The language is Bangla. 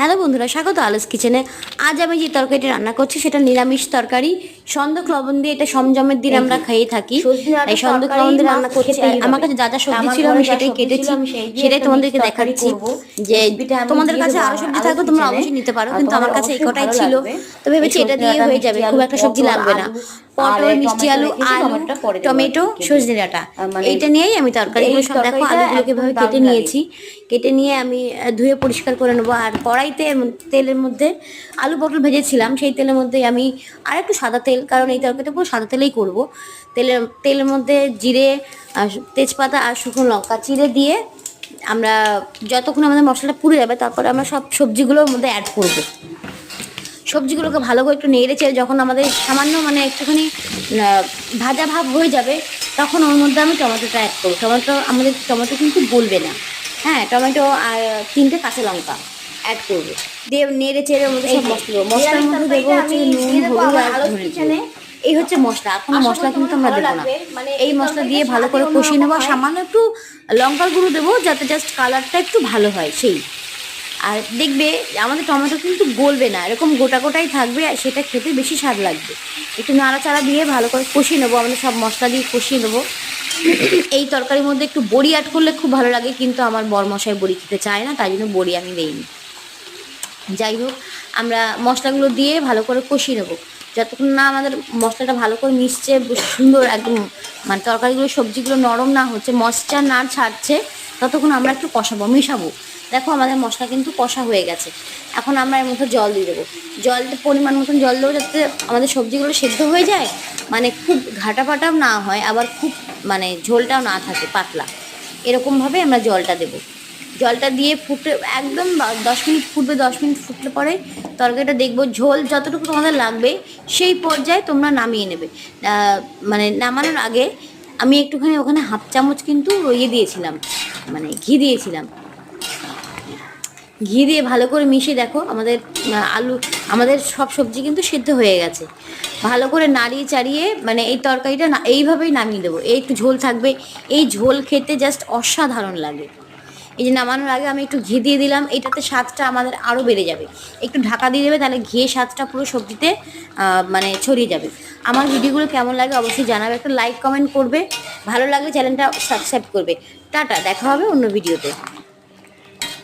হ্যালো বন্ধুরা স্বাগত আলস কিচেনে। আজ আমি যে তরকারিটা রান্না করছি সেটা নিরামিষ তরকারি। সন্দক লবণ দিয়ে এটা সমজমের দিন আমরা খেয়ে থাকি। এই সন্দক লবণ দিয়ে রান্না করছি। আমার কাছে যা যা সবজি ছিল আমি সেটাই কেটেছি। সেটাই তোমাদেরকে দেখাচ্ছি তরকারি যে তোমাদের কাছে আরও সবজি থাকলে তোমরা অবশ্যই নিতে পারো কিন্তু আমার কাছে এই কটাই ছিল তো ভেবেছি এটা দিয়ে হয়ে যাবে খুব একটা সবজি লাগবে না। পটল মিষ্টি আলু আলু টমেটো সজনে ডাঁটা। মানে এইটা নিয়েই আমি তরকারিগুলো সব দেখো আলুগুলোকে ভাবে কেটে নিয়েছি। কেটে নিয়ে আমি ধুয়ে পরিষ্কার করে নেব। আর কড়াইতে মধ্যে- তেলের মধ্যে আলু পটল ভেজেছিলাম, সেই তেলের মধ্যে আমি আর একটু সাদা তেল, কারণ এই তরকারিটা পুরো সাদা তেলেই করব। তেলের তেলের মধ্যে জিরে তেজপাতা আর শুকনো লঙ্কা চিড়ে দিয়ে আমরা যতক্ষণ আমাদের মশলাটা পুড়ে যাবে, তারপরে আমরা সব সবজিগুলোর মধ্যে অ্যাড করব। সবজিগুলোকে ভালো করে একটু নেড়ে চেড়ে যখন আমাদের সামান্য মানে একটুখানি ভাজা ভাব হয়ে যাবে, তখন ওর মধ্যে আমি টমেটোটা অ্যাড করব। টমেটো, আমাদের টমেটো কিন্তু বলবে না। হ্যাঁ টমেটো আর তিনটে কাঁচা লঙ্কা। অ্যাড করব। দিয়ে নেড়ে চেড়ে ওর মধ্যে সব মশলা দেবো। মশলার মধ্যে দেবো হচ্ছে নুন হলুদ আর ধনে এই হচ্ছে মশলা। কোনো মশলা কিন্তু আমরা দেবো না। এই মশলা দিয়ে ভালো করে কষিয়ে নেব। সামান্য একটু লঙ্কার গুঁড়ো দেবো যাতে জাস্ট কালারটা একটু ভালো হয় সেই। আর দেখবে আমাদের টমেটো কিন্তু গলবে না। এরকম গোটা গোটাই থাকবে আর সেটা খেতে বেশি স্বাদ লাগবে। একটু নাড়াচাড়া দিয়ে ভালো করে কষিয়ে নেব আমাদের সব মশলা দিয়ে কষিয়ে নেব। এই তরকারির মধ্যে একটু বড়ি অ্যাড করলে খুব ভালো লাগে কিন্তু আমার বরমশাই বড়ি খেতে চায় না তাই জন্য বড়ি আমি দেইনি। যাই হোক আমরা মশলাগুলো দিয়ে ভালো করে কষিয়ে নেব। যতক্ষণ না আমাদের মশলাটা ভালো করে মিশছে সুন্দর একদম মানে তরকারিগুলো, সবজিগুলো নরম না হচ্ছে মশলা না ছাড়ছে, ততক্ষণ আমরা একটু কষাবো, মিশাবো। দেখো আমাদের মশলা কিন্তু কষা হয়ে গেছে। এখন আমরা এর মধ্যে জল দিয়ে দেবো। জলটা, পরিমাণ মতন জল দেবো যাতে আমাদের সবজিগুলো সেদ্ধ হয়ে যায় মানে খুব ঘাটা পাটাও না হয়, আবার খুব মানে ঝোলটাও না থাকে, পাতলা। এরকমভাবে আমরা জলটা দেবো। জলটা দিয়ে ফুটে একদম দশ মিনিট ফুটবে, দশ মিনিট ফুটলে পরে তরকারিটা দেখব, ঝোল যতটুকু তোমাদের লাগবে সেই পর্যায়ে তোমরা নামিয়ে নেবে। মানে নামানোর আগে আমি একটুখানি ওখানে হাফ চামচ কিন্তু ইয়ে দিয়েছিলাম মানে ঘি দিয়েছিলাম। ঘি দিয়ে ভালো করে মিশিয়ে দেখো, আমাদের আলু, আমাদের সব সবজি কিন্তু সিদ্ধ হয়ে গেছে। ভালো করে নাড়িয়ে চাড়িয়ে মানে এই তরকারিটা এইভাবেই নামিয়ে দেবো। এই একটু ঝোল থাকবে, এই ঝোল খেতে জাস্ট অসাধারণ লাগে। এই যে নামানোর আগে আমি একটু ঘি দিয়ে দিলাম, এটাতে স্বাদটা আমাদের আরও বেড়ে যাবে। একটু ঢাকা দিয়ে দেবে, তাহলে ঘিয়ে স্বাদটা পুরো সবজিতে মানে ছড়িয়ে যাবে। আমার ভিডিওগুলো কেমন লাগে অবশ্যই জানাবে, একটা লাইক, কমেন্ট করবে। ভালো লাগলে চ্যানেলটা সাবস্ক্রাইব করবে। টাটা, দেখা হবে অন্য ভিডিওতে।